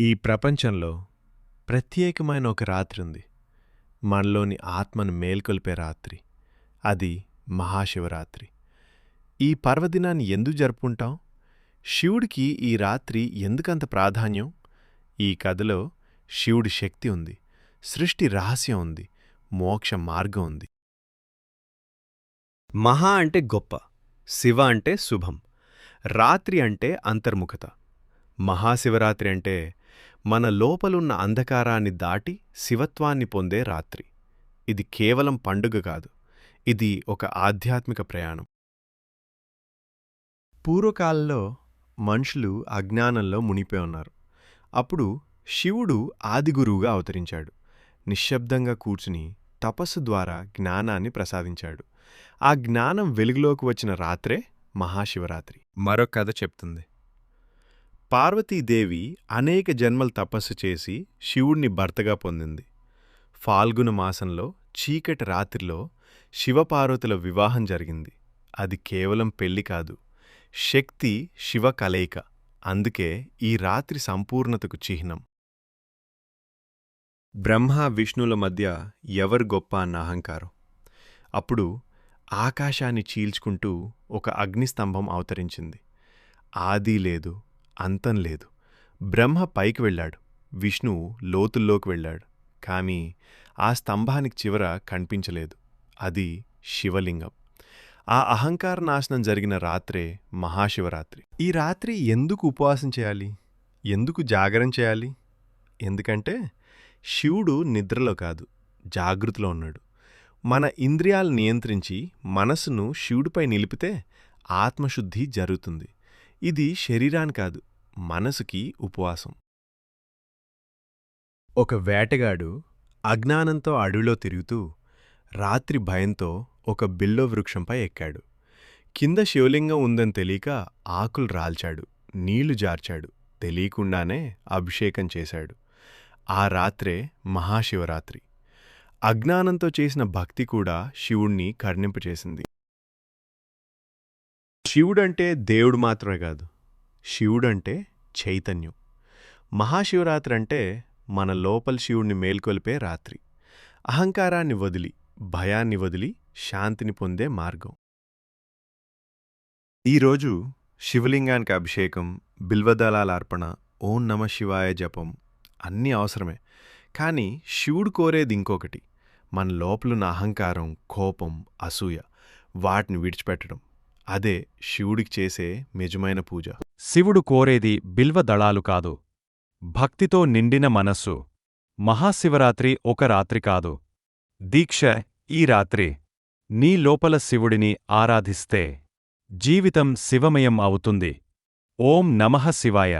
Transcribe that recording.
ఈ ప్రపంచంలో ప్రత్యేకమైన ఒక రాత్రి ఉంది. మనలోని ఆత్మను మేల్కొల్పే రాత్రి. అది మహాశివరాత్రి. ఈ పర్వదినాన్ని ఎందుకు జరుపుకుంటాం? శివుడికి ఈ రాత్రి ఎందుకంత ప్రాధాన్యం? ఈ కథలో శివుడి శక్తి ఉంది. సృష్టి రహస్యం ఉంది. మోక్ష మార్గం ఉంది. మహా అంటే గొప్ప. శివ అంటే శుభం. రాత్రి అంటే అంతర్ముఖత. మహాశివరాత్రి అంటే మన లోపలున్న అంధకారాన్ని దాటి శివత్వాన్ని పొందే రాత్రి. ఇది కేవలం పండుగ కాదు ఇది ఒక ఆధ్యాత్మిక ప్రయాణం. పూర్వకాలంలో మనుషులు అజ్ఞానంలో మునిపోయి ఉన్నారు. అప్పుడు శివుడు ఆదిగురువుగా అవతరించాడు. నిశ్శబ్దంగా కూర్చుని తపస్సు ద్వారా జ్ఞానాన్ని ప్రసాదించాడు. ఆ జ్ఞానం వెలుగులోకి వచ్చిన రాత్రే మహాశివరాత్రి. మరో కథ చెప్తుంది. పార్వతీదేవి అనేక జన్మలు తపస్సు చేసి శివుణ్ణి భర్తగా పొందింది. ఫాల్గుణ మాసంలో చీకటి రాత్రిలో శివపార్వతుల వివాహం జరిగింది. అది కేవలం పెళ్ళి కాదు శక్తి శివ కలయిక. అందుకే ఈ రాత్రి సంపూర్ణతకు చిహ్నం. బ్రహ్మ విష్ణుల మధ్య ఎవరు గొప్ప అన్న అహంకారం. అప్పుడు ఆకాశాన్ని చీల్చుకుంటూ ఒక అగ్నిస్తంభం అవతరించింది. ఆది లేదు అంతం లేదు. బ్రహ్మ పైకి వెళ్ళాడు. విష్ణువు లోతుల్లోకి వెళ్ళాడు. కానీ ఆ స్తంభానికి చివర కనిపించలేదు. అది శివలింగం. ఆ అహంకార నాశనం జరిగిన రాత్రే మహాశివరాత్రి. ఈ రాత్రి ఎందుకు ఉపవాసం చేయాలి? ఎందుకు జాగరం చేయాలి? ఎందుకంటే శివుడు నిద్రలో కాదు జాగృతిలో ఉన్నాడు. మన ఇంద్రియాలు నియంత్రించి మనసును శివుడిపై నిలిపితే ఆత్మశుద్ధి జరుగుతుంది. ఇది శరీరాన్ని కాదు మనసుకి ఉపవాసం. ఒక వేటగాడు అజ్ఞానంతో అడవిలో తిరుగుతూ రాత్రి భయంతో ఒక బిల్లో వృక్షంపై ఎక్కాడు. కింద శివలింగం ఉందని తెలియక ఆకులు రాల్చాడు నీళ్ళు జార్చాడు తెలియకుండానే అభిషేకం చేశాడు. ఆ రాత్రే మహాశివరాత్రి. అజ్ఞానంతో చేసిన భక్తి కూడా శివుణ్ణి కర్ణింపచేసింది. శివుడంటే దేవుడు మాత్రమే కాదు శివుడంటే చైతన్యం. మహాశివరాత్రి అంటే మన లోపల శివుణ్ణి మేల్కొల్పే రాత్రి. అహంకారాన్ని వదిలి భయాన్ని వదిలి శాంతిని పొందే మార్గం. ఈరోజు శివలింగానికి అభిషేకం బిల్వదళాల అర్పణ ఓం నమ శివాయ జపం అన్నీ అవసరమే. కానీ శివుడు కోరేది ఇంకొకటి మన లోపలున్న అహంకారం కోపం అసూయ వాటిని విడిచిపెట్టడం. అదే శివుడికి చేసే నిజమైన పూజ. శివుడు కోరేది బిల్వదళాలు కాదు. భక్తితో నిండిన మనస్సు. మహాశివరాత్రి ఒక రాత్రి కాదు. దీక్ష ఈ రాత్రి. నీ లోపల శివుడిని ఆరాధిస్తే. జీవితం శివమయం అవుతుంది. ఓం నమః శివాయ.